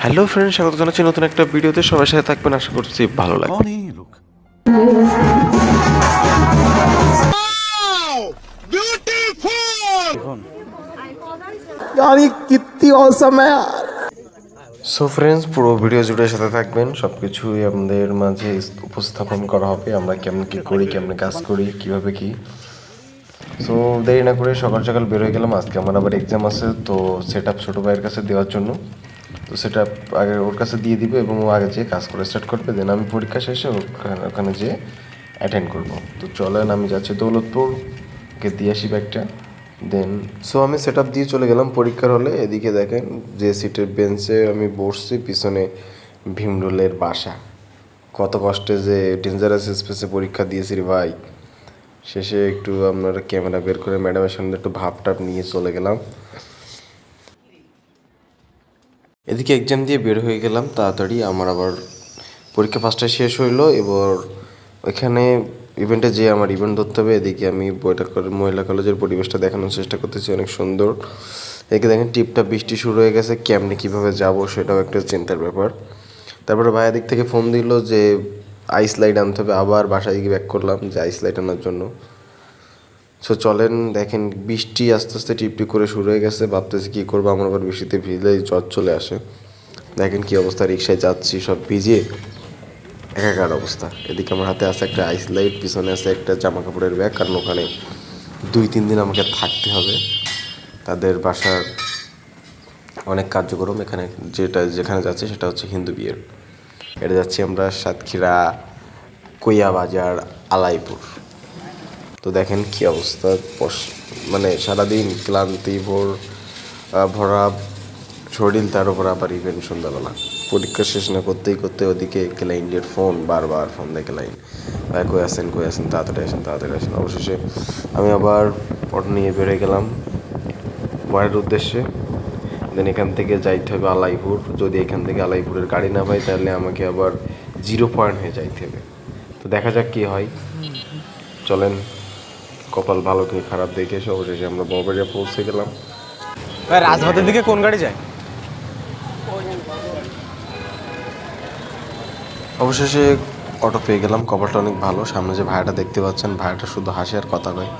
Hello friend স্বাগত জানাচ্ছি নতুন একটা ভিডিওতে সবার সাথে থাকবেন আশা করছি ভালো লাগবে कौन है ये लोग यार ये कितनी औसम है यार সো ফ্রেন্ডস পুরো ভিডিও জুড়ে সাথে থাকবেন সব কিছুই আমাদের মাঝে উপস্থাপন করা হবে আমরা কেমন কি করি কেমন কাজ করি কিভাবে কি সো দেরি না করে সকাল সকাল বের হয়ে গেলাম আজকে আমার আবার এক্সাম আছে তো সেট আপ ছোটো ভাইয়ের কাছে দেওয়ার জন্য তো সেটা আগে ওর কাছে দিয়ে দিবে এবং ও আগে যেয়ে কাজ করে স্টার্ট করবে দেন আমি পরীক্ষা শেষে ওখানে যেয়ে অ্যাটেন্ড করব। তো চলেন আমি যাচ্ছি। দৌলতপুর ওকে দিয়ে আসি ব্যাগটা দেন সো আমি সেট দিয়ে চলে গেলাম পরীক্ষার হলে। এদিকে দেখেন যে সিটের বেঞ্চে আমি বসছি, পিছনে ভীমরুলের বাসা। কত কষ্টে যে ডেঞ্জারাস স্পেসে পরীক্ষা দিয়েছি রে ভাই। শেষে একটু আপনার ক্যামেরা বের করে ম্যাডামের সামনে একটু ভাব টাপ নিয়ে চলে গেলাম। এদিকে এক্সাম দিয়ে বের হয়ে গেলাম, তাড়াতাড়ি আমার আবার পরীক্ষা ফার্স্টে শেষ হইল, এবার ওইখানে ইভেন্টে যে আমার ইভেন্ট ধরতে হবে, এদিকে আমি মহিলা কলেজের পরিবেশটা দেখানোর চেষ্টা করতেছি, অনেক সুন্দর। এদিকে দেখেন টিপটা বৃষ্টি শুরু হয়ে গেছে, কেমনে কীভাবে যাব সেটাও একটা চিন্তার ব্যাপার। তারপরে ভাইয়া দিক থেকে ফোন দিল যে আইস লাইট আনতে হবে, আবার বাসায় গিয়ে ব্যাক করলাম যে আইস লাইট আনার জন্য। সো চলেন, দেখেন, বৃষ্টি আস্তে আস্তে টিপটিপ করে শুরু হয়ে গেছে। ভাবতেছি কী করব? আমার আবার বৃষ্টিতে ভিজলেই জ্বর চলে আসে। দেখেন কি অবস্থা রিক্সায় যাচ্ছি, সব ভিজিয়ে। একাকার অবস্থা। এদিকে আমার হাতে আছে একটা আইস লাইট পিছনে আছে একটা জামা কাপড়ের ব্যাগ কারণ ওখানে দুই, তিন দিন আমাকে থাকতে হবে। তাদের বাসার অনেক কার্যক্রম এখানে, যেটা, যেখানে যাচ্ছে, সেটা হচ্ছে হিন্দু বিয়ের। এটা যাচ্ছি আমরা সাতক্ষীরা কইয়া বাজার আলাইপুর। তো দেখেন কি অবস্থা। মানে সারাদিন ক্লান্তি, ভোর ভরা, শরীর তার উপর আবার ইভেন্ট সন্ধ্যাবেলা। পরীক্ষা শেষ না করতেই করতে ওদিকে ক্লাইন্টের ফোন বারবার ফোন দেয় ক্লাইন্ট ভাই, কই আসেন কই আসেন তাড়াতাড়ি আসেন তাড়াতাড়ি আসেন। অবশেষে আমি আবার অটো নিয়ে বেরোয় গেলাম বাড়ির উদ্দেশ্যে। দেন এখান থেকে যাইতে হবে আলাইপুর। যদি এখান থেকে আলাইপুরের গাড়ি না পাই, তাহলে আমাকে আবার জিরো পয়েন্ট হয়ে যাইতে হবে। তো দেখা যাক কি হয়। চলেন। কপাল ভালো কি খারাপ দেখে এসে অবশেষে আমরা বড়বাড়িয়া পৌঁছে গেলাম। ভাই রাজভাতের দিকে কোন গাড়ি যায়? অবশেষে অটো পেয়ে গেলাম কপালটা অনেক ভালো। সামনে যে ভাইয়াটা দেখতে পাচ্ছেন ভাইয়াটা শুধু হাসি আর কথা কয়।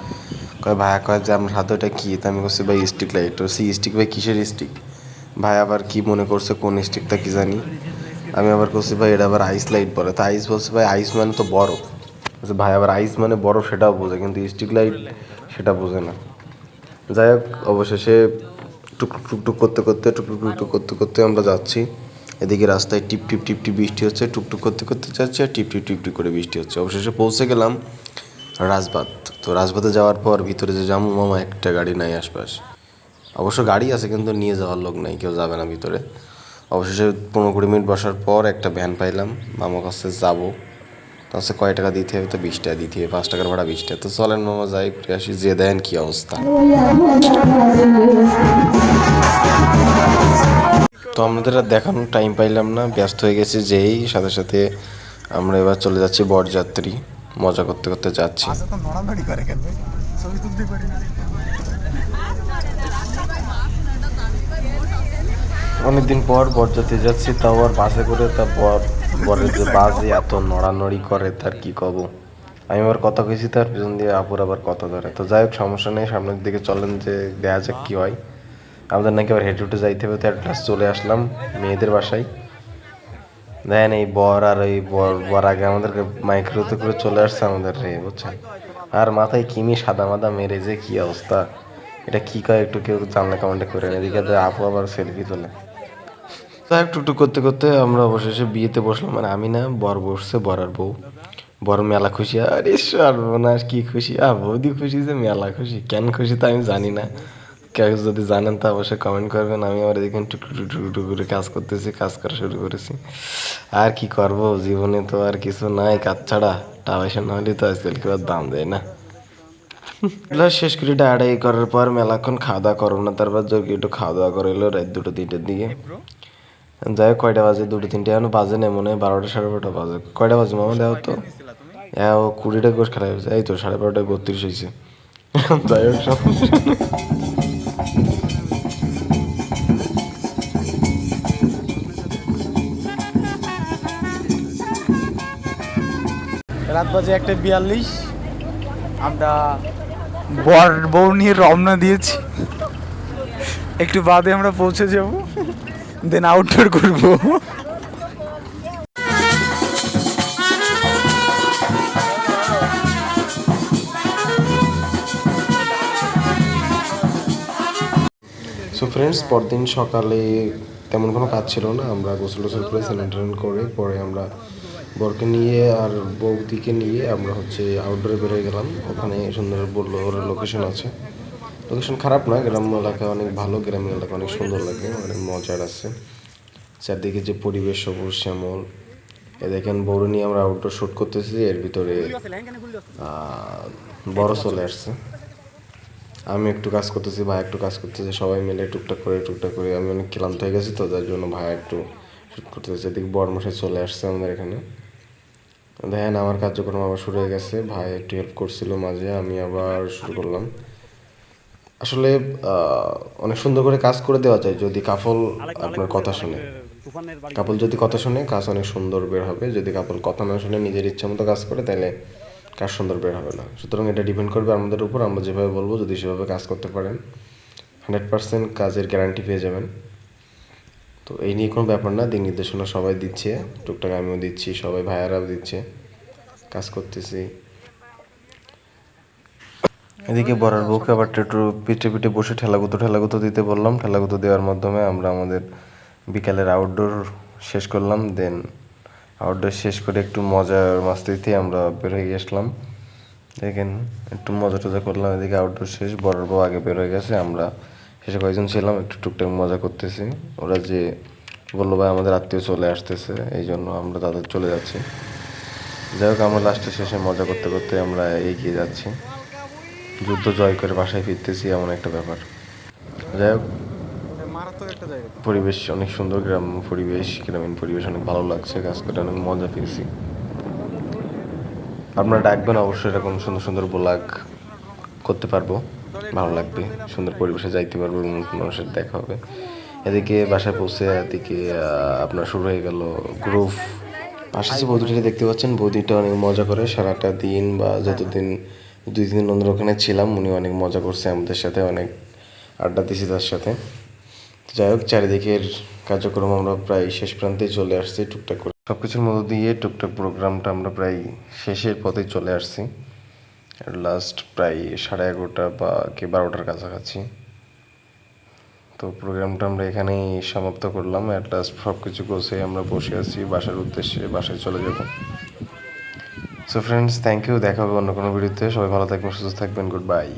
কয় ভাইয়া কয় যে আমার হাতে ওটা কী? তা আমি করছি ভাই স্টিক লাইট তো সি স্টিক ভাই কিসের স্টিক ভাই আবার কি মনে করছে কোন স্টিকটা কি জানি? আমি আবার করছি ভাই এটা আবার আইস লাইট বলে। তা আইস বলছে ভাই আইস মানে তো বরফ। বলছে, ভাই আবার আইস মানে বরফ সেটাও বোঝে কিন্তু স্টিক লাইট সেটা বোঝে না। যাই হোক অবশেষে টুকটুক টুকটুক করতে করতে টুকটুক টুকটুক করতে করতে আমরা যাচ্ছি। এদিকে রাস্তায় টিপ টিপ টিপ টিপ বৃষ্টি হচ্ছে টুকটুক করতে করতে যাচ্ছি আর টিপ টিপ টিপ টিপ করে বৃষ্টি হচ্ছে। অবশেষে পৌঁছে গেলাম রাজবাত তো রাজবাতে যাওয়ার পর ভিতরে যে জামু মামা একটা গাড়ি নাই আশপাশ। অবশ্য গাড়ি আছে কিন্তু নিয়ে যাওয়ার লোক নাই কেউ যাবে না ভিতরে। অবশেষে পনেরো কুড়ি মিনিট বসার পর একটা ভ্যান পাইলাম। মামার কাছে যাব। তাহলে কয় টাকা দিতে হবে? তো বিশ টাকা দিতে হবে পাঁচ টাকার ভাড়া বিশ টাকা। তো চলেন মামা যাই ঘুরে আসি যে দেন কি অবস্থা। তো আমাদের আর দেখানোর টাইম পাইলাম না ব্যস্ত হয়ে গেছি যেই সাথে সাথে আমরা এবার চলে যাচ্ছি বরযাত্রী মজা করতে করতে যাচ্ছি। অনেকদিন পর বরযাত্রী যাচ্ছি তাও আর বাসে করে তা বর বরের যে বাসে এত নড়ানড়ি করে, তার কি কব? আমি আবার কথা কইছি তার পিছন দিয়ে, আপুর আবার কথা ধরে। তো যাই হোক, সমস্যা নেই, সামনের দিকে চলেন যে দেখা যাক কি হয়। আমাদের নাকি আবার হেঁটে উঠে যাইতে হবে, তো লাস্ট চলে আসলাম, মেয়েদের বাসায়। দেখেন এই বর আর এই বর বর আগে আমাদেরকে মাইক্রোতে করে চলে আসছে আমাদের রে, বুঝছেন? আর মাথায় কিমি সাদা মাদা মেরে যে কি অবস্থা? এটা কি কয় একটু কেউ জানলে কমেন্টে করে এদিকে আপু আবার সেলফি তোলে। যাই টুকটুক করতে করতে আমরা অবশেষে বিয়েতে বসলাম। মানে আমি না, বর বসছে, বর আর বউ। বর মেলা খুশি। আরে সর্বনাশ, কি খুশি? আর বৌদি খুশি যে মেলা খুশি? কেন খুশি তা আমি জানি না। কেউ যদি জানেন তা অবশ্যই কমেন্ট করবেন। আমি আবার দেখেন টুক টুকটু টুক টুক করে কাজ করতেছি, কাজ করা শুরু করেছি। আর কি করব? জীবনে তো আর কিছু নাই, কাজ ছাড়া। টাকা পয়সা না হলে তো আজকাল কেউ দাম দেয় না। শেষ করে ডায়াডাই করার পর মেলাক্ষণ খাওয়া দাওয়া করব না। তারপর যোগী একটু খাওয়া দাওয়া করে এলো রাত দুটো, তিনটের দিকে। যাই কয়টা বাজে? দুটো তিনটে। এখন বাজে নেই মনে হয় বারোটা সাড়ে বারোটা বাজে। কয়টা বাজে মামা? দেওয়া তো। হ্যাঁ ও কুড়িটা গোস খেলা হয়েছে এই তো সাড়ে বারোটায় বত্রিশ হয়েছে। যাই হোক সব। রাত বাজে একটা বিয়াল্লিশ। আমরা বর বউ নিয়ে রওনা দিয়েছি। একটু বাদে আমরা পৌঁছে যাব। দেন আউটডোর করব সো ফ্রেন্ডস পরদিন সকালে তেমন কোনো কাজ ছিল না। আমরা গোসল টোসল করে স্যানিটাইন করে পরে আমরা বরকে নিয়ে আর বৌদিকে নিয়ে আমরা হচ্ছে আউটডোরে বেরোয় গেলাম। ওখানে সুন্দর বলল, ওর লোকেশন আছে। লোকেশন খারাপ না গ্রাম এলাকা অনেক ভালো গ্রামীণ এলাকা অনেক সুন্দর লাগে, অনেক মজার আছে। চারদিকে যে পরিবেশ সবুজ, শ্যামল, এ দেখেন বড় নিয়ে আমরা আউটডোর শ্যুট করতেছি, এর ভিতরে বড় চলে আসছে। আমি একটু কাজ করতেছি, ভাই একটু কাজ করতেছি, সবাই মিলে টুকটাক করে টুকটাক করে, আমি অনেক ক্লান্ত হয়ে গেছি তো তার জন্য ভাই একটু শুট করতেছে। এদিকে বড় মশাই চলে আসছে আমাদের এখানে। দেখেন আমার কার্যক্রম আবার শুরু হয়ে গেছে, ভাই একটু হেল্প করছিল মাঝে, আমি আবার শুরু করলাম। আসলে অনেক সুন্দর করে কাজ করে দেওয়া যায় যদি কাফল আপনার কথা শুনে। কাপল যদি কথা শুনে, কাজ অনেক সুন্দর বের হবে। যদি কাপল কথা না শুনে, নিজের ইচ্ছা মতো কাজ করে তাহলে কাজ সুন্দর বের হবে না। সুতরাং এটা ডিপেন্ড করবে আমাদের উপর। আমরা যেভাবে বলব, যদি সেভাবে কাজ করতে পারেন হান্ড্রেড পার্সেন্ট কাজের গ্যারান্টি পেয়ে যাবেন। তো এই নিয়ে কোনো ব্যাপার না দিক নির্দেশনা সবাই দিচ্ছে। টুকটাক আমিও দিচ্ছি, সবাই ভাইয়ারাও দিচ্ছে। কাজ করতেছি। এদিকে বড়ার বউকে আবার একটু পিঠে পিঠে বসে ঠেলাগুতো ঠেলাগুতো দিতে বললাম। ঠেলাগুতো দেওয়ার মাধ্যমে আমরা আমাদের বিকালের আউটডোর শেষ করলাম। দেন আউটডোর শেষ করে একটু মজার মাস্তিতে আমরা বের হয়ে গেছিলাম। দেখেন, একটু মজা টজা করলাম, এদিকে আউটডোর শেষ, বড়ার বউ আগে বের হয়ে গেছে। আমরা শেষে কয়েকজন ছিলাম, একটু টুকটাক মজা করতেছি। ওরা যে বলল, ভাই, আমাদের আত্মীয় চলে আসতেছে, এই জন্য আমরা তাদের চলে যাচ্ছি। যাই হোক, আমরা লাস্টে শেষে মজা করতে করতে আমরা এগিয়ে যাচ্ছি। যুদ্ধ জয় করে বাসায় ফিরতেছি, এমন একটা ব্যাপার। যাই হোক, পরিবেশ অনেক সুন্দর, গ্রাম পরিবেশ, গ্রামীণ পরিবেশ অনেক ভালো লাগছে, কাজ করে অনেক মজা পেয়েছি। আপনারা ডাকবেন, অবশ্যই এরকম সুন্দর সুন্দর ব্লগ করতে পারব, ভালো লাগবে, সুন্দর পরিবেশে যাইতে পারব মানুষের দেখা হবে। এদিকে বাসায় পৌঁছে, এদিকে আপনার শুরু হয়ে গেল গ্রুপ। পাশে যে বৌদিটা দেখতে পাচ্ছেন, বৌদিটা অনেক মজা করে, সারাটা দিন বা যতদিন দুই তিন দিন ওখানে ছিলাম, উনি অনেক মজা করছে আমাদের সাথে, অনেক আড্ডা দিছি তার সাথে। যাই হোক, চারিদিকের কার্যক্রম আমরা প্রায় শেষ প্রান্তে চলে আসছি টুকটাক করে। সব কিছুর মধ্য দিয়ে টুকটাক প্রোগ্রামটা আমরা প্রায় শেষের পথে চলে আসছি। লাস্ট প্রায় সাড়ে এগারোটা বা কি বারোটার কাছাকাছি। তো প্রোগ্রামটা আমরা এখানেই সমাপ্ত করলাম। অ্যাট লাস্ট সব কিছু গোছে আমরা বসে আছি বাসার উদ্দেশ্যে, বাসায় চলে যাব। সো ফ্রেন্ডস থ্যাংক ইউ দেখা হবে অন্য কোনো ভিডিওতে সবাই ভালো থাকবেন, সুস্থ থাকবেন। Good bye